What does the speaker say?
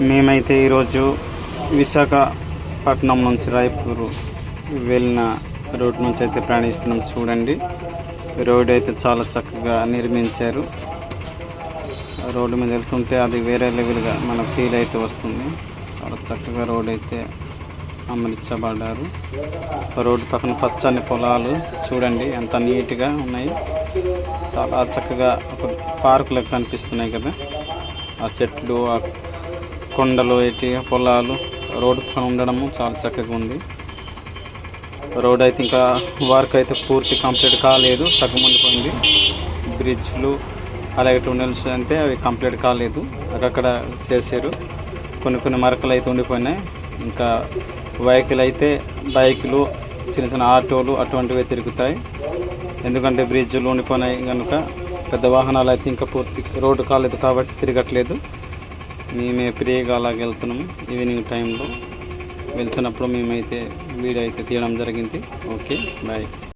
మేమైతే ఈరోజు విశాఖపట్నం నుంచి రాయపూర్ వెళ్ళిన రోడ్ నుంచి అయితే ప్రయాణిస్తున్నాం చూడండి. రోడ్ అయితే చాలా చక్కగా నిర్మించారు. రోడ్డు మీద వెళ్తుంటే అది వేరే లెవెల్గా మన ఫీల్ అయితే వస్తుంది. చాలా చక్కగా రోడ్ అయితే అమర్చబడ్డారు. రోడ్డు పక్కన పచ్చని పొలాలు చూడండి ఎంత నీట్గా ఉన్నాయి. చాలా చక్కగా ఒక పార్క్ లెక్క కనిపిస్తున్నాయి కదా. ఆ చెట్లు కొండలు ఎటి పొలాలు రోడ్డు పక్కన ఉండడము చాలా చక్కగా ఉంది. రోడ్ అయితే ఇంకా వర్క్ అయితే పూర్తి కంప్లీట్ కాలేదు సగం ఉండిపోయింది. బ్రిడ్జ్లు అలాగే టూనెల్స్ అంటే అవి కంప్లీట్ కాలేదు. అక్కడక్కడ చేశారు. కొన్ని కొన్ని మరకలు అయితే ఉండిపోయినాయి. ఇంకా వెహికల్ అయితే బైకులు చిన్న చిన్న ఆటోలు అటువంటివి తిరుగుతాయి. ఎందుకంటే బ్రిడ్జ్లు ఉండిపోయినాయి కనుక పెద్ద వాహనాలు అయితే ఇంకా పూర్తి రోడ్డు కాలేదు కాబట్టి తిరగట్లేదు. మేమే ఫ్రీగా అలాగ వెళ్తున్నాము ఈవినింగ్ టైంలో వెళ్తున్నప్పుడు మేమైతే వీడియో అయితే తీయడం జరిగింది. Okay bye.